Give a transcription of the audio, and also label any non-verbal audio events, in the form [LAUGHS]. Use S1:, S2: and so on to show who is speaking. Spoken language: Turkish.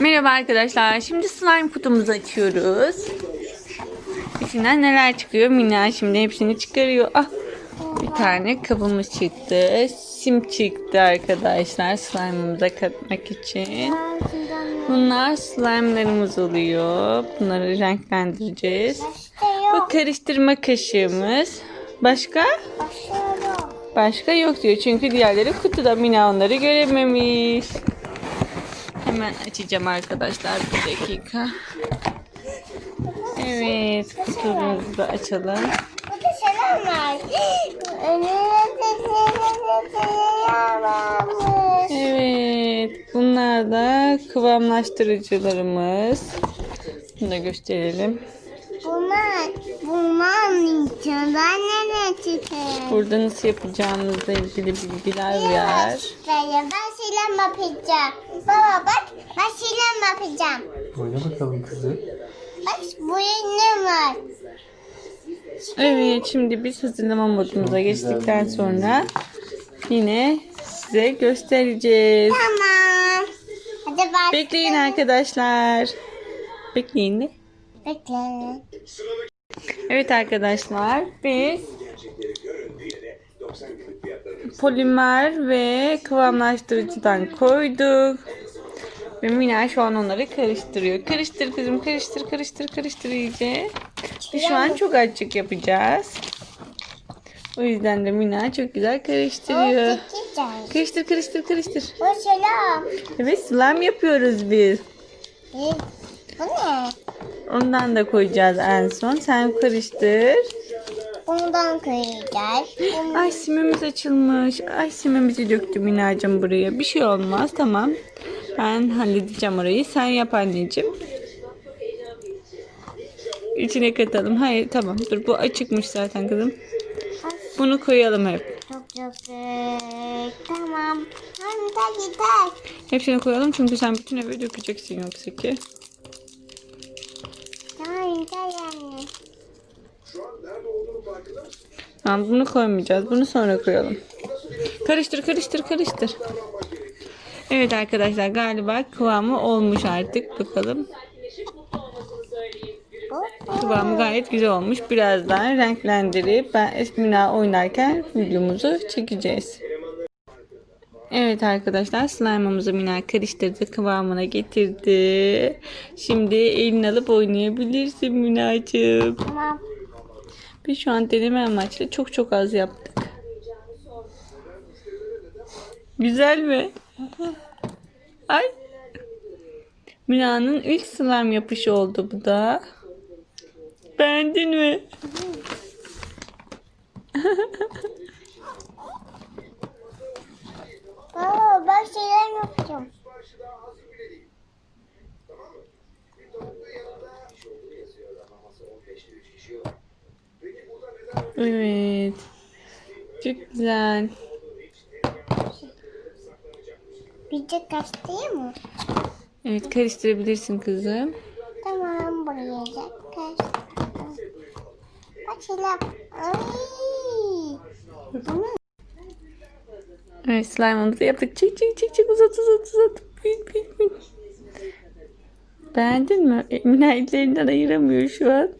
S1: Merhaba arkadaşlar. Şimdi slime kutumuzu açıyoruz. İçinden neler çıkıyor? Mina şimdi hepsini çıkarıyor. Ah, bir tane kabımız çıktı. Sim çıktı arkadaşlar slime'ımıza katmak için. Bunlar slime'larımız oluyor. Bunları renklendireceğiz. Bu karıştırma kaşığımız. Başka? Başka yok diyor. Çünkü diğerleri kutuda. Mina onları görememiş. Hemen açacağım arkadaşlar. Bir dakika. Evet. Kutumuzu da açalım.
S2: Burada selam var.
S1: Evet. Bunlar da kıvamlaştırıcılarımız. Bunu da gösterelim.
S2: Bunlar, bunlar içinden ne çıkıyor?
S1: Burada nasıl yapacağımızla ilgili bilgiler var.
S2: Ben selam yapacağım. Baba bak ben selam yapacağım.
S3: Oyna bakalım kızı.
S2: Bak buraya ne var?
S1: Evet. Şimdi biz hazırlama modumuza geçtikten sonra yine size göstereceğiz.
S2: Tamam. Hadi bak.
S1: Bekleyin arkadaşlar. Bekleyin de.
S2: Bekle.
S1: Evet arkadaşlar biz polimer ve kıvamlaştırıcıdan koyduk. Ve Mina şu an onları karıştırıyor. Karıştır kızım karıştır karıştır karıştır iyice. Biz şu an çok açık yapacağız. O yüzden de Mina çok güzel karıştırıyor.
S2: Çekeceğiz.
S1: Karıştır karıştır karıştır. Evet slime yapıyoruz biz.
S2: Bu ne?
S1: Ondan da koyacağız en son. Sen karıştır.
S2: Bundan koyacağız. Bunu
S1: Ay simimiz açılmış. Ay simimizi döktüm Minacığım buraya. Bir şey olmaz tamam. Ben halledeceğim orayı. Sen yap anneciğim. İçine katalım. Hayır tamam dur bu açıkmış zaten kızım. Bunu koyalım hep.
S2: çok çok Tamam. De gider.
S1: Hepsini koyalım çünkü sen bütün eve dökeceksin yoksa ki.
S2: Yani.
S1: Tamam bunu koymayacağız. Bunu sonra koyalım. Karıştır karıştır karıştır. Evet arkadaşlar galiba kıvamı olmuş artık. Bakalım. Kıvamı gayet güzel olmuş. Birazdan renklendirip ben Esmina oynarken videomuzu çekeceğiz. Evet arkadaşlar slime'ımızı Mina karıştırdı. Kıvamına getirdi. Şimdi elini alıp oynayabilirsin Mina'cığım.
S2: Tamam.
S1: Biz şu an deneme amaçlı çok çok az yaptık. Güzel mi? Ay. Mina'nın ilk slime yapışı oldu bu da. Beğendin mi? [LAUGHS]
S2: Baba ben şeyler yapacağım.
S1: Evet. Çok güzel.
S2: De kaçtı mı?
S1: Evet karıştırabilirsin kızım.
S2: Tamam buraya da kaçtı. Bak şeyler. Ay. Bunu
S1: Evet slime'ımızı yaptık. Çek çek çek çek uzat uzat uzat. Büyük büyük büyük. Beğendin mi? E, Mina ellerinden ayıramıyor şu an.